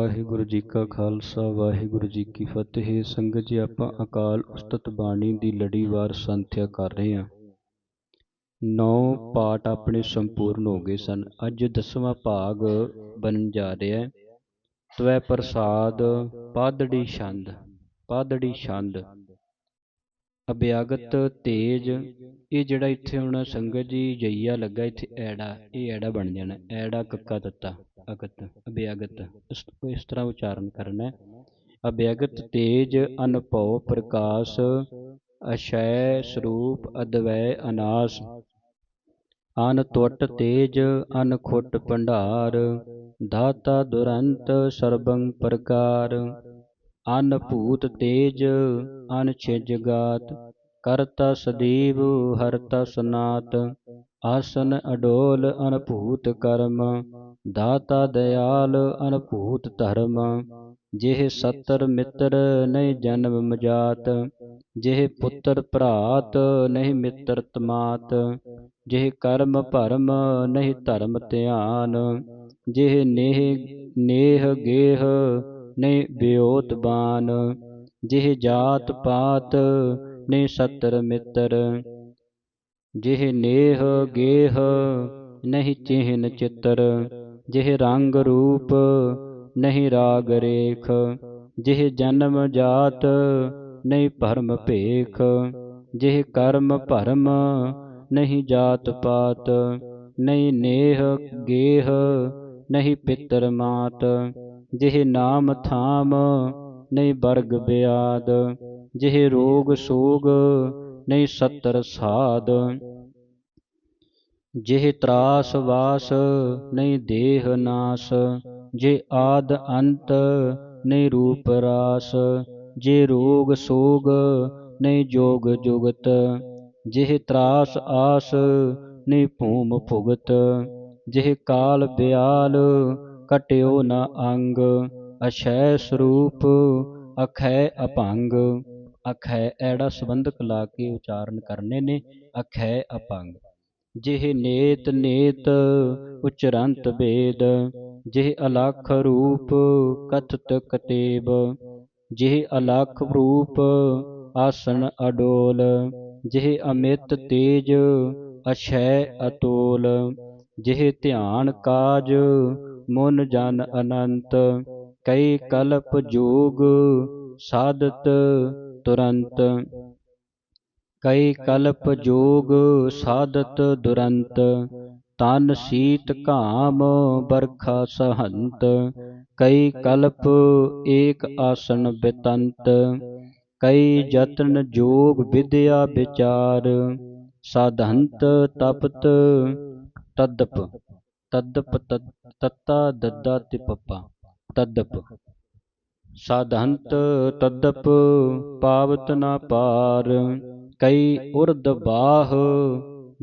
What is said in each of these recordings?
ਵਾਹਿਗੁਰੂ ਜੀ ਕਾ ਖਾਲਸਾ, ਵਾਹਿਗੁਰੂ ਜੀ ਕੀ ਫਤਿਹ। ਸੰਗਤ ਜੀ, ਆਪਾਂ ਅਕਾਲ ਉਸਤਤ ਬਾਣੀ ਦੀ ਲੜੀਵਾਰ ਸੰਥਿਆ ਕਰ ਰਹੇ ਹਾਂ। ਨੌ ਪਾਠ ਆਪਣੇ ਸੰਪੂਰਨ ਹੋ ਗਏ ਸਨ। ਅੱਜ ਦਸਵਾਂ ਭਾਗ ਬਣਨ ਜਾ ਰਿਹਾ ਹੈ। ਤਵੈ ਪ੍ਰਸਾਦ ਪਾਦੜੀ ਛੰਦ ਪਾਦੜੀ ਛੰਦ। ਅਭਿਆਗਤ ਤੇਜ, ਇਹ ਜਿਹੜਾ ਇੱਥੇ ਹੁਣ ਸੰਗਤ ਜੀ ਜਈਆ ਲੱਗਾ, ਇੱਥੇ ਐੜਾ, ਇਹ ਐੜਾ ਬਣ ਜਾਣਾ, ਐੜਾ ਕੱਕਾ ਤੱਤਾ। ਅਗਤ ਅਭਿਆਗਤ ਇਸ ਇਸ ਤਰ੍ਹਾਂ ਉਚਾਰਨ ਕਰਨਾ ਅਭਿਆਗਤ ਤੇਜ ਅਨਭਉ ਪ੍ਰਕਾਸ਼ ਅਸ਼ੈ ਸਰੂਪ ਅਦਵੈ ਅਨਾਸ। ਅਨ ਟੁੱਟ ਤੇਜ ਅਨ ਖੁੱਟ ਭੰਡਾਰ। ਦਾਤਾ ਦੁਰੰਤ ਸਰਬੰ ਪ੍ਰਕਾਰ। ਅਨ ਭੂਤ ਤੇਜ ਅਨ ਛਿਜ ਗਾਤ। ਕਰਤਾ ਸਦੀਵ, ਹਰਤਾ ਸਨਾਤ। ਆਸਨ ਅਡੋਲ ਅਨਭੂਤ ਕਰਮ। ਦਾਤਾ ਦਇਆਲ ਅਨਭੂਤ ਧਰਮ, ਜਿਹ ਸਤਰ ਮਿੱਤਰ ਨਹੀਂ ਜਨਮ ਮਜਾਤ, ਜਿਹ ਪੁੱਤਰ ਭਰਾਤ ਨਹੀਂ ਮਿੱਤਰ ਤਮਾਤ, ਜਿਹ ਕਰਮ ਭਰਮ ਨਹੀਂ ਧਰਮ ਧਿਆਨ, ਜਿਹ ਨੇਹ ਨੇਹ ਗੇਹ ਨਹੀਂ ਬਿਓਤ ਬਾਨ, ਜਿਹ ਜਾਤ ਪਾਤ ਨਹੀਂ ਸਤਰ ਮਿੱਤਰ, ਜਿਹ ਨੇਹ ਗੇਹ ਨਹੀਂ ਚਿਹਨ ਚਿੱਤਰ ਜਿਹ ਰੰਗ ਰੂਪ ਨਹੀਂ ਰਾਗ ਰੇਖ, ਜਿਹ ਜਨਮ ਜਾਤ ਨਹੀਂ ਭਰਮ ਭੇਖ, ਜਿਹ ਕਰਮ ਭਰਮ ਨਹੀਂ ਜਾਤ ਪਾਤ, ਨਹੀਂ ਨੇਹ ਗੇਹ ਨਹੀਂ ਪਿੱਤਰ ਮਾਤ, ਜਿਹ ਨਾਮ ਥਾਮ ਨਹੀਂ ਬਰਗ ਬਿਆਦ, ਜਿਹ ਰੋਗ ਸੋਗ ਨਹੀਂ ਸਤਰ ਸਾਧ ਜਿਹ ਤਰਾਸ ਵਾਸ ਨਹੀਂ ਦੇਹ ਨਾਸ, ਜੇ ਆਦ ਅੰਤ ਨਹੀਂ ਰੂਪ ਰਾਸ, ਜੇ ਰੋਗ ਸੋਗ ਨਹੀਂ ਜੋਗ ਜੁਗਤ, ਜਿਹ ਤਰਾਸ ਆਸ ਨਹੀਂ ਭੂਮ ਭੁਗਤ, ਜਿਹ ਕਾਲ ਬਿਆਲ ਕਟਿਓ ਨ ਅੰਗ ਅਸ਼ੈ ਸਰੂਪ ਅਖੈ ਅਭੰਗ ਅਖੈ ਐੜਾ ਸੰਬੰਧਕ ਲਾ ਕੇ ਉਚਾਰਨ ਕਰਨੇ ਨੇ, ਅਖੈ ਅਪੰਗ। ਜਿਹ ਨੇਤ ਨੇਤ ਉਚਰੰਤ ਭੇਦ ਜਿਹ ਅਲਖ ਰੂਪ ਕਥਤ ਕਤੇਬ, ਜਿਹ ਅਲਖ ਰੂਪ ਆਸਨ ਅਡੋਲ, ਜਿਹ ਅਮਿਤ ਤੇਜ ਅਛੈ ਅਤੋਲ, ਜਿਹ ਧਿਆਨ ਕਾਜ ਮਨ ਜਨ ਅਨੰਤ, ਕਈ ਕਲਪ ਜੋਗ ਸਾਧਤ ਤੁਰੰਤ। ਕਈ ਕਲਪ ਜੋਗ ਸਾਧਤ ਦੁਰੰਤ, ਤਨ ਸੀਤ ਘਾਮ ਬਰਖਾ ਸਹੰਤ, ਕਈ ਕਲਪ ਏਕ ਆਸਨ ਬਿਤੰਤ, ਕਈ ਜਤਨ ਜੋਗ ਵਿਦਿਆ ਵਿਚਾਰ, ਸਾਧੰਤ ਤਪਤ ਤਦਪ ਤਦਪ ਤੱਤਾ ਦੱਦਾ ਤੇ ਤਦਪ। ਸਾਧੰਤ ਤਦਪ ਪਾਵਤ ਨਾ ਪਾਰ ਕਈ ਉਰਦ ਬਾਹ,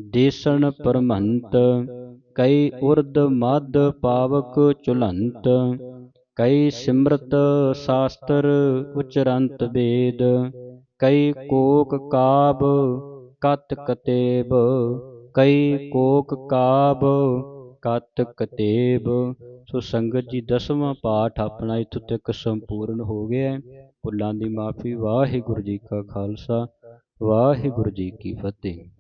ਦੇਸਣ ਪਰਮੰਤ ਕਈ ਉਰਦ ਮਦ ਪਾਵਕ ਚੁਲੰਤ ਕਈ ਸਿਮਰਤ ਸ਼ਾਸਤਰ ਉਚਰੰਤ ਵੇਦ, ਕਈ ਕੋਕ ਕਾਬ ਕਤ ਕਤੇਬ, ਕਈ ਕੋਕ ਕਾਬ ਕਤ ਕਤੇਬ। ਸੋ ਸੰਗਤ ਜੀ, ਦਸਵਾਂ ਪਾਠ ਆਪਣਾ ਇਥੋਂ ਤੱਕ ਸੰਪੂਰਨ ਹੋ ਗਿਆ। ਹੈ ਭੁੱਲਾਂ ਦੀ ਮਾਫੀ, ਵਾਹਿਗੁਰੂ ਜੀ ਕਾ ਖਾਲਸਾ। ਵਾਹਿਗੁਰੂ ਜੀ ਕੀ ਫਤਿਹ।